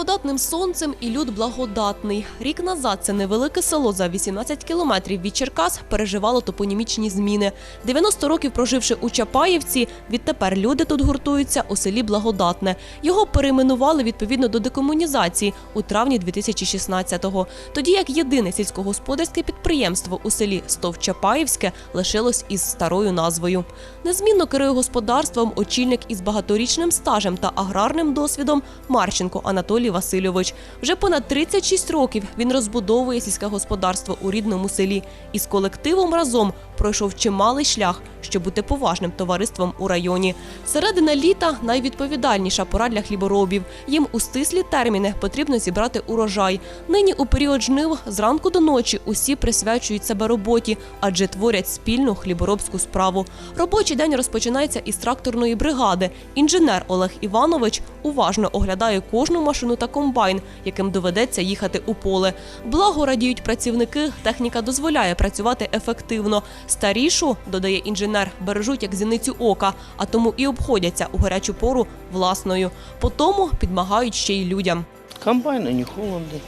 Благодатним сонцем і люд благодатний. Рік назад це невелике село за 18 кілометрів від Черкас переживало топонімічні зміни. 90 років проживши у Чапаївці, відтепер люди тут гуртуються у селі Благодатне. Його перейменували відповідно до декомунізації у травні 2016-го. Тоді як єдине сільськогосподарське підприємство у селі Стовчапаївське лишилось із старою назвою. Незмінно керує господарством очільник із багаторічним стажем та аграрним досвідом Марченко Анатолій Васильович. Вже понад 36 років він розбудовує сільське господарство у рідному селі і з колективом разом пройшов чималий шлях, щоб бути поважним товариством у районі. Середина літа найвідповідальніша пора для хліборобів. Їм у стислі терміни потрібно зібрати урожай. Нині у період жнив зранку до ночі усі присвячують себе роботі, адже творять спільну хліборобську справу. Робочий день розпочинається із тракторної бригади. Інженер Олег Іванович уважно оглядає кожну машину та комбайн, яким доведеться їхати у поле. Благо радіють працівники, техніка дозволяє працювати ефективно. Старішу, додає інженер, бережуть як зіницю ока, а тому і обходяться у гарячу пору власною. По тому підмагають ще й людям. Комбайны не Холланды.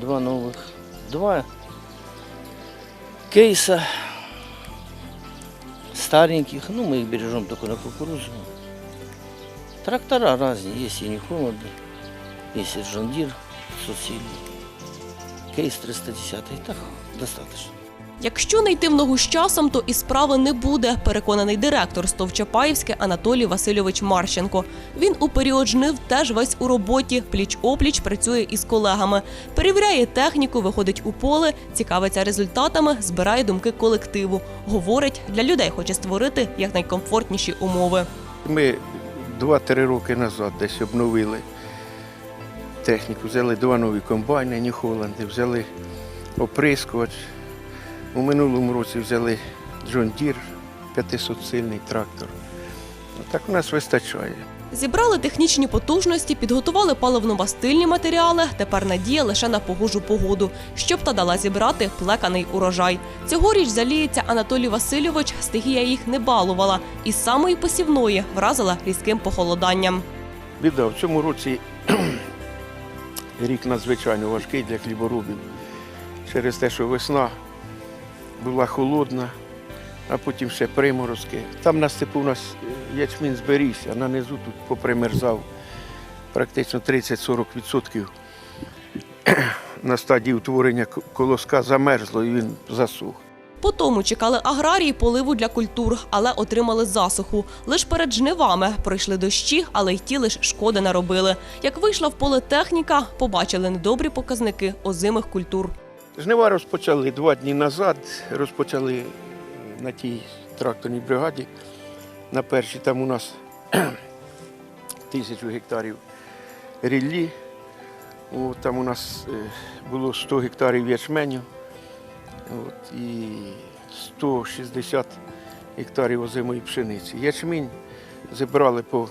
Два новых. Два кейса стареньких. Ну, мы их бережем только на кукурузу. Трактора разные. Есть и не Холланды. Есть и Джондир сусильный. Кейс 310. Так, достаточно. Якщо не йти в ногу з часом, то і справи не буде, переконаний директор Стовчапаївське Анатолій Васильович Марченко. Він у період жнив теж весь у роботі, пліч-опліч працює із колегами, перевіряє техніку, виходить у поле, цікавиться результатами, збирає думки колективу. Говорить, для людей хоче створити якнайкомфортніші умови. Ми 2-3 роки назад десь обновили техніку, взяли два нові комбайни, Ні Холланди, взяли оприскувач. У минулому році взяли Джон Дір, 500-сильний трактор. Ну, Так у нас вистачає. Зібрали технічні потужності, підготували паливно-мастильні матеріали. Тепер надія лише на погожу погоду, щоб та дала зібрати плеканий урожай. Цьогоріч заліється Анатолій Васильович. Стихія їх не балувала, і з самої посівної вразила різким похолоданням. Біда, в цьому році рік надзвичайно важкий для хліборобів. Через те, що весна була холодна, а потім ще приморозки. Там на степу у нас ячмінь зберігся, а на низу тут попримерзав практично 30-40% на стадії утворення колоска замерзло і він засух. По тому чекали аграрії поливу для культур, але отримали засуху. Лиш перед жнивами пройшли дощі, але й ті лиш шкоди наробили. Як вийшла в поле техніка, побачили недобрі показники озимих культур. Жнива розпочали два дні назад, розпочали на тій тракторній бригаді. На першій там у нас тисячу гектарів ріллі. От, там у нас е, було 100 гектарів ячменю от, і 160 гектарів озимої пшениці. Ячмінь зібрали по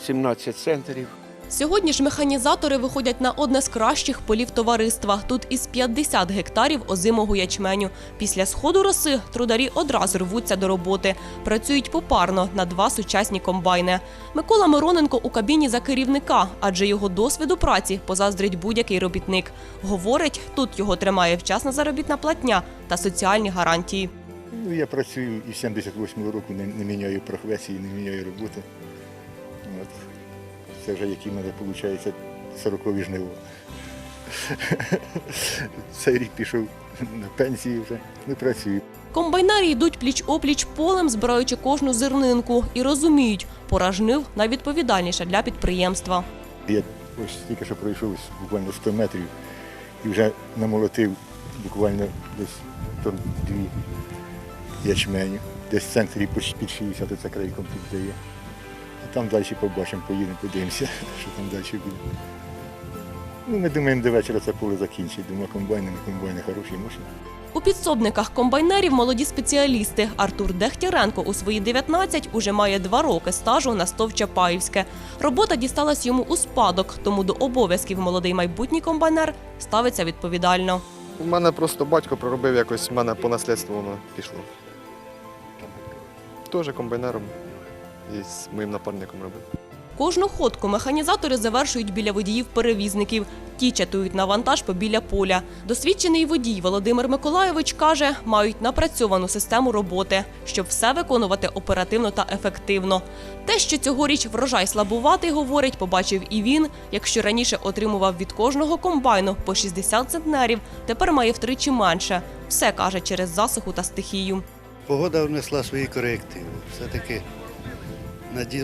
17 центрів. Сьогодні ж механізатори виходять на одне з кращих полів товариства. Тут із 50 гектарів озимого ячменю. Після сходу роси трударі одразу рвуться до роботи. Працюють попарно на два сучасні комбайни. Микола Мироненко у кабіні за керівника, адже його досвіду праці позаздрить будь-який робітник. Говорить, тут його тримає вчасна заробітна платня та соціальні гарантії. Ну, я працюю із 78-го року, не, не міняю професії, не міняю роботи. Це вже які в мене виходить 40-ві жниво. Цей рік пішов на пенсію вже, не працюю. Комбайнарі йдуть пліч-опліч полем, збираючи кожну зернинку, і розуміють, пора жнив найвідповідальніша для підприємства. Я ось тільки що пройшов буквально 100 метрів і вже намолотив буквально десь тон дві ячменю. Десь в центрі під 60 це крайком піддає. А там далі побачимо, поїдемо, подивимося, що там далі буде. Ну, ми думаємо, до вечора це поле закінчить. Думаю, комбайни, не комбайни хороші машини. У підсобниках комбайнерів молоді спеціалісти. Артур Дехтяренко у свої 19 уже має два роки стажу на стов Чапаївське. Робота дісталась йому у спадок, тому до обов'язків молодий майбутній комбайнер ставиться відповідально. У мене просто батько проробив якось, в мене по наслідству воно пішло. Теж комбайнером і з моїм напарником робив. Кожну ходку механізатори завершують біля водіїв-перевізників. Ті чатують на вантаж побіля поля. Досвідчений водій Володимир Миколайович каже, мають напрацьовану систему роботи, щоб все виконувати оперативно та ефективно. Те, що цьогоріч врожай слабуватий, говорить, побачив і він. Якщо раніше отримував від кожного комбайну по 60 центнерів, тепер має втричі менше. Все каже через засуху та стихію. Погода внесла свої корективи. Все-таки наді...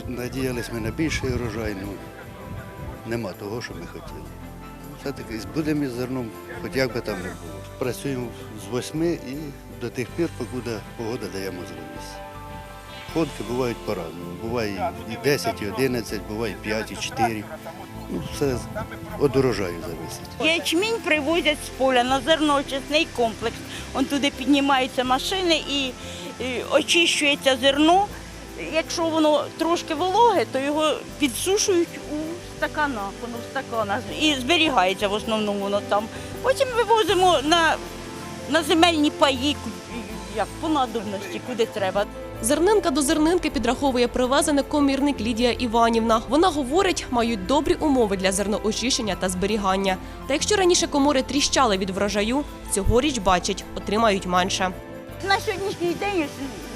надіялись ми на більший урожай, ну нема того, що ми хотіли. Все-таки будемо із зерном, хоч як би там не було. Працюємо з восьми і до тих пір, поки погода дає можливість. Ходки бувають по-разному. Буває і 10, і 11, буває і 5, і 4. Ну, все від урожаю зависить. Ячмінь привозять з поля на зерноочисний комплекс. Он туди піднімаються машини і очищується зерно. Якщо воно трошки вологе, то його підсушують у стаканах, воно в стаканах і зберігається в основному воно там. Потім вивозимо на, на земельні паї, як по надобності, куди треба. Зернинка до зернинки підраховує привезене комірник Лідія Іванівна. Вона говорить, мають добрі умови для зерноочищення та зберігання. Та якщо раніше комори тріщали від врожаю, цьогоріч бачать, отримають менше. На сьогоднішній день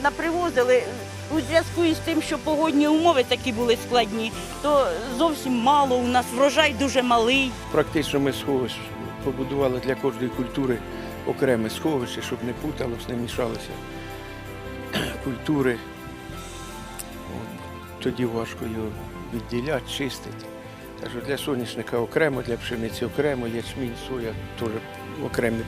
напривозили у зв'язку із тим, що погодні умови такі були складні, то зовсім мало. У нас врожай дуже малий. Практично ми сховище побудували для кожної культури окреме сховище, щоб не путалось, не мішалося культури. От, Тоді важко його відділяти, чистити. Так що для соняшника окремо, для пшениці окремо, ячмінь, соя теж окремі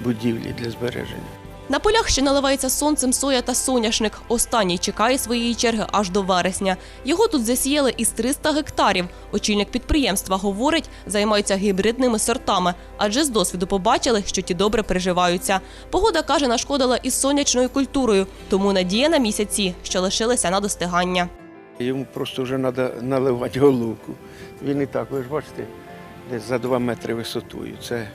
будівлі для збереження. На полях ще наливається сонцем соя та соняшник. Останній чекає своєї черги аж до вересня. Його тут засіяли із 300 гектарів. Очільник підприємства говорить, займаються гібридними сортами, адже з досвіду побачили, що ті добре приживаються. Погода каже, нашкодила із сонячною культурою, тому надія на місяці, що лишилися на достигання. Йому просто вже треба наливати головку. Він і так, ви ж бачите, десь за 2 метри висотою. Це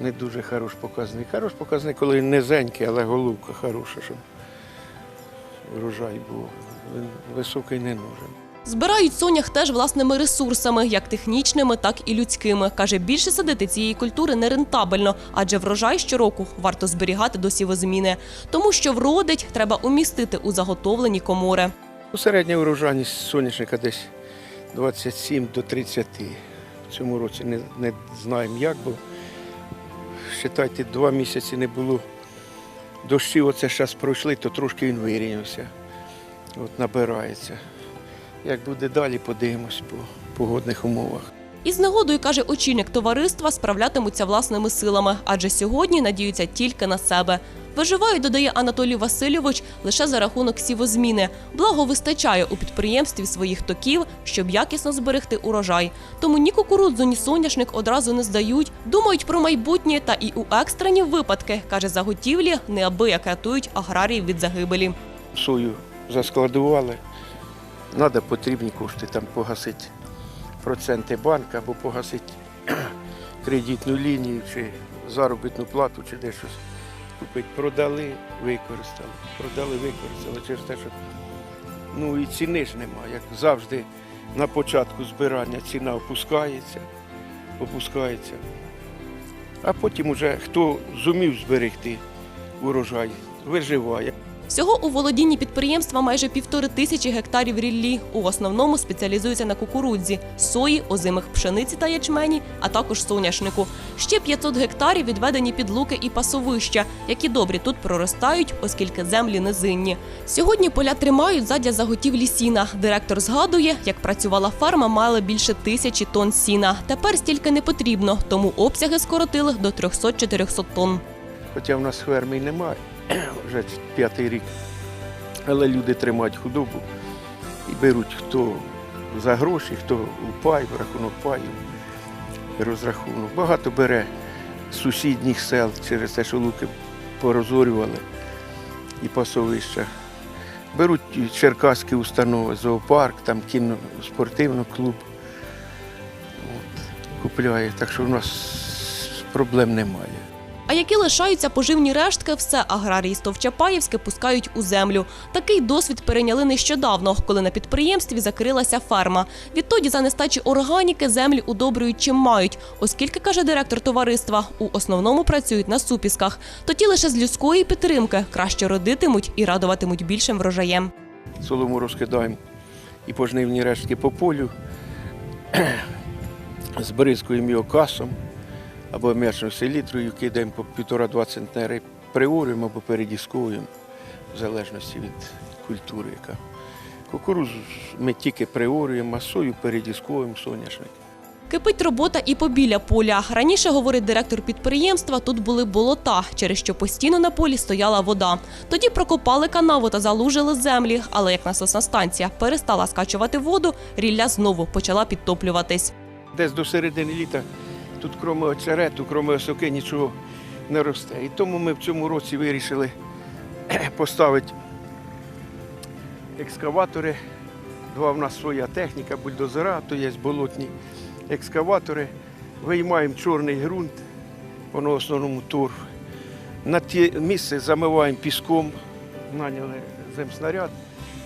не дуже хороший показник. Хороший показник, коли низенький, але головка хороша, щоб врожай був. Він високий не нужен. Збирають сонях теж власними ресурсами, як технічними, так і людськими. Каже, більше садити цієї культури нерентабельно, адже врожай щороку варто зберігати до сівозміни. Тому що вродить, треба умістити у заготовлені комори. Ну, Середня урожайність соняшника десь 27 до 30. В цьому році не, не знаємо як, бо вважайте, два місяці не було дощів, оце зараз пройшли, то трошки він вирівнявся. От набирається. Як буде далі, подивимось по погодних умовах. Із нагодою, каже очільник товариства, справлятимуться власними силами, адже сьогодні надіються тільки на себе. Виживають, додає Анатолій Васильович, лише за рахунок сівозміни. Благо вистачає у підприємстві своїх токів, щоб якісно зберегти урожай. Тому ні кукурудзу, ні соняшник одразу не здають. Думають про майбутнє та і у екстрені випадки, каже заготівлі, неабияк рятують аграріїв від загибелі. Сою заскладували, треба потрібні кошти там погасити проценти банка або погасити кредитну лінію чи заробітну плату, чи де щось купити. Продали, використали. Продали, використали через те, що ну і ціни ж немає. Як завжди на початку збирання ціна опускається, опускається. А потім уже хто зумів зберегти урожай, виживає. Всього у володінні підприємства майже півтори тисячі гектарів ріллі. У основному спеціалізується на кукурудзі, сої, озимих пшениці та ячмені, а також соняшнику. Ще 500 гектарів відведені під луки і пасовища, які добрі тут проростають, оскільки землі низинні. Сьогодні поля тримають задля заготівлі сіна. Директор згадує, як працювала ферма, мала більше тисячі тонн сіна. Тепер стільки не потрібно, тому обсяги скоротили до 300-400 тонн. Хоча в нас ферми немає, вже п'ятий рік. Але люди тримають худобу і беруть хто за гроші, хто у пай, в рахунок паю, розрахунок. Багато бере сусідніх сел через те, що луки порозорювали і пасовища. Беруть черкаські установи, зоопарк, там кіно, спортивний клуб. От, купляє. Так що в нас проблем немає. А які лишаються поживні рештки, все аграрії Стовчапаївське пускають у землю. Такий досвід перейняли нещодавно, коли на підприємстві закрилася ферма. Відтоді за нестачі органіки землі удобрюють чим мають, оскільки, каже директор товариства, у основному працюють на супісках. То ті лише з людської підтримки краще родитимуть і радуватимуть більшим врожаєм. солому розкидаємо і пожнивні рештки по полю, збризкуємо його касом або м'ячною селітрою, кидаємо по півтора-два центнери, приорюємо або передісковуємо, в залежності від культури, яка. Кукурузу ми тільки приорюємо, а сою передісковуємо соняшник. Кипить робота і побіля поля. Раніше, говорить директор підприємства, тут були болота, через що постійно на полі стояла вода. Тоді прокопали канаву та залужили землі, але як насосна станція перестала скачувати воду, рілля знову почала підтоплюватись. Десь до середини літа тут, крім очерету, крім осоки, нічого не росте. І тому ми в цьому році вирішили поставити екскаватори. Два в нас своя техніка, бульдозера, то є болотні екскаватори. Виймаємо чорний ґрунт, воно в основному торф. На ті місце замиваємо піском, наняли земснаряд.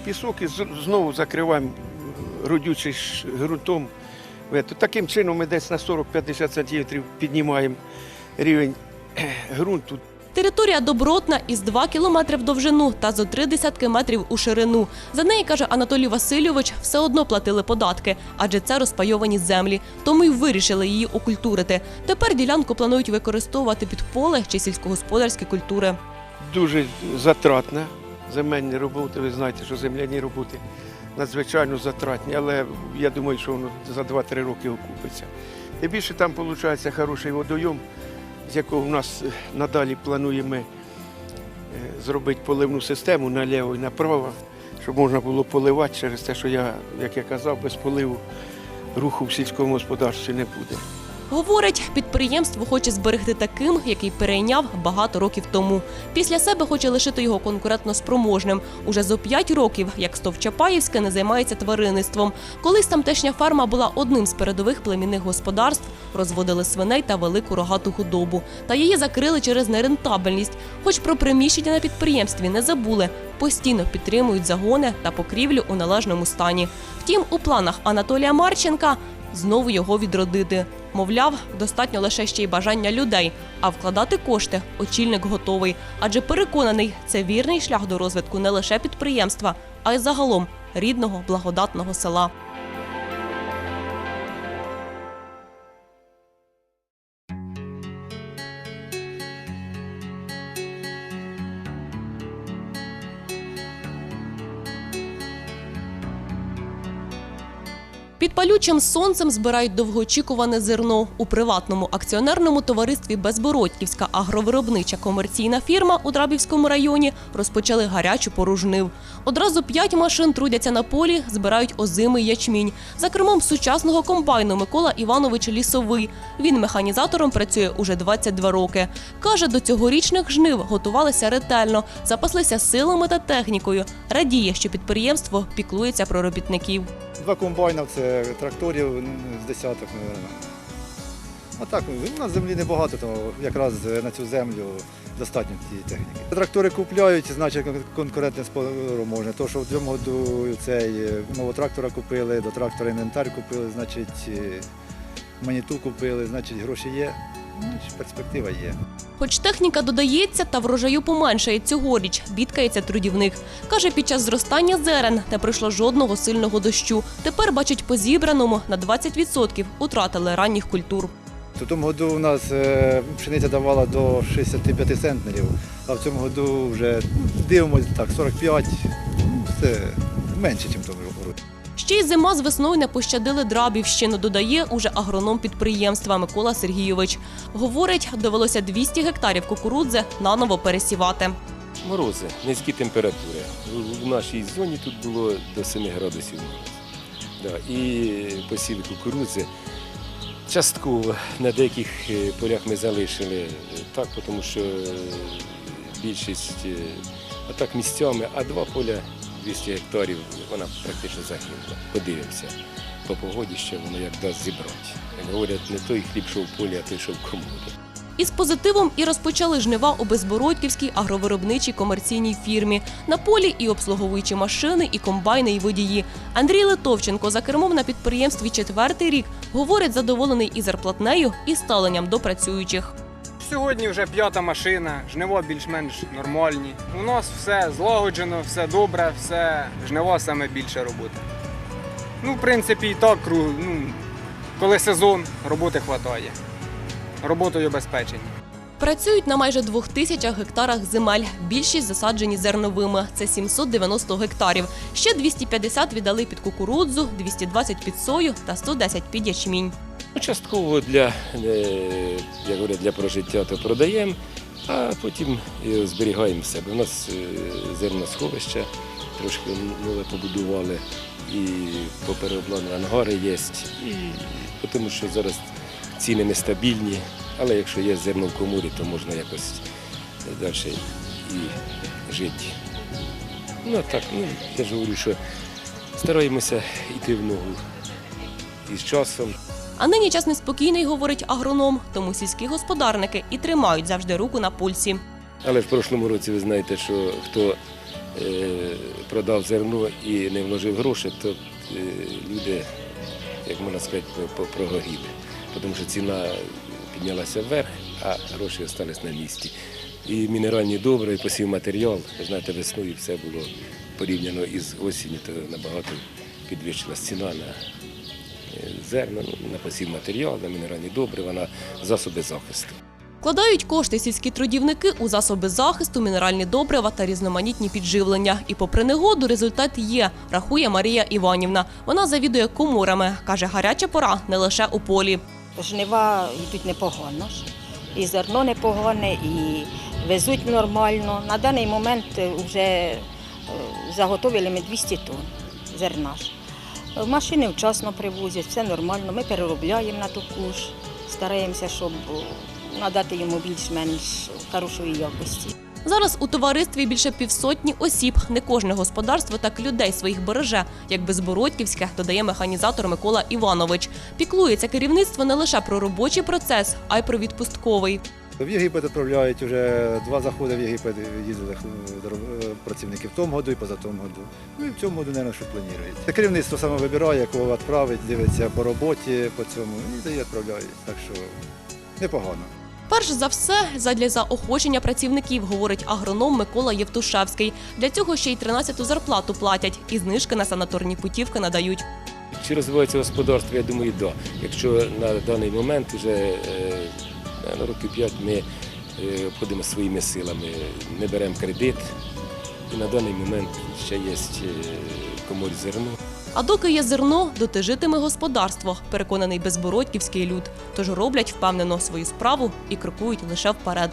Пісок і знову закриваємо родючий ґрунтом. Таким чином ми десь на 40-50 сантиметрів піднімаємо рівень ґрунту. Територія добротна із 2 кілометри в довжину та зо три десятки метрів у ширину. За неї, каже Анатолій Васильович, все одно платили податки, адже це розпайовані землі. Тому й вирішили її окультурити. Тепер ділянку планують використовувати під поле чи сільськогосподарські культури. Дуже затратна земельні роботи. Ви знаєте, що земляні роботи надзвичайно затратні, але я думаю, що воно за 2-3 роки окупиться. Тим більше там виходить хороший водойом, з якого в нас е, надалі плануємо е, зробити поливну систему наліво і направо, щоб можна було поливати через те, що я, як я казав, без поливу руху в сільському господарстві не буде. Говорить, підприємство хоче зберегти таким, який перейняв багато років тому. Після себе хоче лишити його конкурентно спроможним. Уже зо п'ять років, як Стовчапаївське не займається тваринництвом. Колись тамтешня ферма була одним з передових племінних господарств, розводили свиней та велику рогату худобу. Та її закрили через нерентабельність. Хоч про приміщення на підприємстві не забули, постійно підтримують загони та покрівлю у належному стані. Втім, у планах Анатолія Марченка знову його відродити. Мовляв, достатньо лише ще й бажання людей, а вкладати кошти очільник готовий, адже переконаний, це вірний шлях до розвитку не лише підприємства, а й загалом рідного благодатного села. Палючим сонцем збирають довгоочікуване зерно. У приватному акціонерному товаристві Безбородьківська агровиробнича комерційна фірма у Драбівському районі розпочали гарячу пору жнив. Одразу п'ять машин трудяться на полі, збирають озимий ячмінь. За кермом сучасного комбайну Микола Іванович Лісовий. Він механізатором працює уже 22 роки. Каже, до цьогорічних жнив готувалися ретельно, запаслися силами та технікою. Радіє, що підприємство піклується про робітників. Два комбайна це тракторів ну, з десяток, мабуть. А так, ну, на землі небагато, то якраз на цю землю достатньо тієї техніки. Трактори купляють, значить кон- конкурентним спором можна. То, що в цьому году цей е, нового купили, до трактора інвентар купили, значить е, маніту купили, значить гроші є, значить перспектива є. Хоч техніка додається, та врожаю поменшає цьогоріч, бідкається трудівник. Каже, під час зростання зерен не пройшло жодного сильного дощу. Тепер бачить по зібраному на 20% утратили ранніх культур. У тому году у нас е, пшениця давала до 65 центнерів, а в цьому году вже дивимося так, 45, ну, це менше, ніж тому році. Ще й зима з весною не пощадили Драбівщину, додає уже агроном підприємства Микола Сергійович. Говорить, довелося 200 гектарів кукурудзи наново пересівати. Морози, низькі температури. У- нашій зоні тут було до 7 градусів морозу. Да. І посіли кукурудзи. Частково на деяких е, полях ми залишили е, так, тому що е, більшість, а так місцями, а два поля 200 гектарів, вона практично загинула. Подивимося по погоді, що воно як дасть зібрати. Говорять, не той хліб, що в полі, а той, що в комоді. Із позитивом і розпочали жнива у Безбородьківській агровиробничій комерційній фірмі. На полі і обслуговуючі машини, і комбайни, і водії. Андрій Литовченко за кермом на підприємстві четвертий рік говорить задоволений і зарплатнею, і ставленням до працюючих. Сьогодні вже п'ята машина, жниво більш-менш нормальні. У нас все злагоджено, все добре, все жниво саме більше роботи. Ну, в принципі, і так, ну, коли сезон, роботи вистачає. Роботою обезпечені. Працюють на майже двох тисячах гектарах земель. Більшість засаджені зерновими. Це 790 гектарів. Ще 250 віддали під кукурудзу, 220 під сою та 110 під ячмінь. Ну, Частково для, е, як говорять, для прожиття то продаємо, а потім зберігаємо себе. У нас е, зерносховище трошки нове побудували, і попереобладнані ангари є. І, тому що зараз ціни нестабільні, але якщо є зерно в коморі, то можна якось далі і жити. Ну а так, ну, я ж говорю, що стараємося йти в ногу із часом. А нині час неспокійний, говорить агроном, тому сільські господарники і тримають завжди руку на пульсі. Але в прошлому році ви знаєте, що хто е, продав зерно і не вложив гроші, то е, люди, як можна сказати, прогоріли. Тому що ціна піднялася вверх, а гроші залишились на місці. І мінеральні добри, і посів матеріал. Ви знаєте, весною все було порівняно із осінню, то набагато підвищилась ціна на е, зерна, ну, на посів матеріал, на мінеральні добрива, на засоби захисту. Вкладають кошти сільські трудівники у засоби захисту, мінеральні добрива та різноманітні підживлення. І попри негоду результат є, рахує Марія Іванівна. Вона завідує коморами. Каже, гаряча пора не лише у полі. Жнива йдуть непогано. І зерно непогане, і везуть нормально. На даний момент вже е, заготовили ми 200 тонн зерна. Е, Машини вчасно привозять, все нормально. Ми переробляємо на таку ж, стараємося, щоб е, надати йому більш-менш хорошої якості. Зараз у товаристві більше півсотні осіб. Не кожне господарство так людей своїх береже, як Безбородьківське, додає механізатор Микола Іванович. Піклується керівництво не лише про робочий процес, а й про відпустковий. В Єгипет відправляють вже два заходи в Єгипет їздили е, е, працівники в тому году і поза тому году. Ну і в цьому году, мабуть, що планують. Керівництво саме вибирає, кого відправить, дивиться по роботі, по цьому і дає відправляють. Так що непогано. Перш за все, задля заохочення працівників, говорить агроном Микола Євтушевський. Для цього ще й 13-ту зарплату платять і знижки на санаторні путівки надають. Чи розвивається господарство, я думаю. Да. Якщо на даний момент вже е, на років 5 ми е, обходимо своїми силами, не беремо кредит, і на даний момент ще є е, зерно. А доки є зерно, доти житиме господарство, переконаний безбородьківський люд. Тож роблять впевнено свою справу і крокують лише вперед.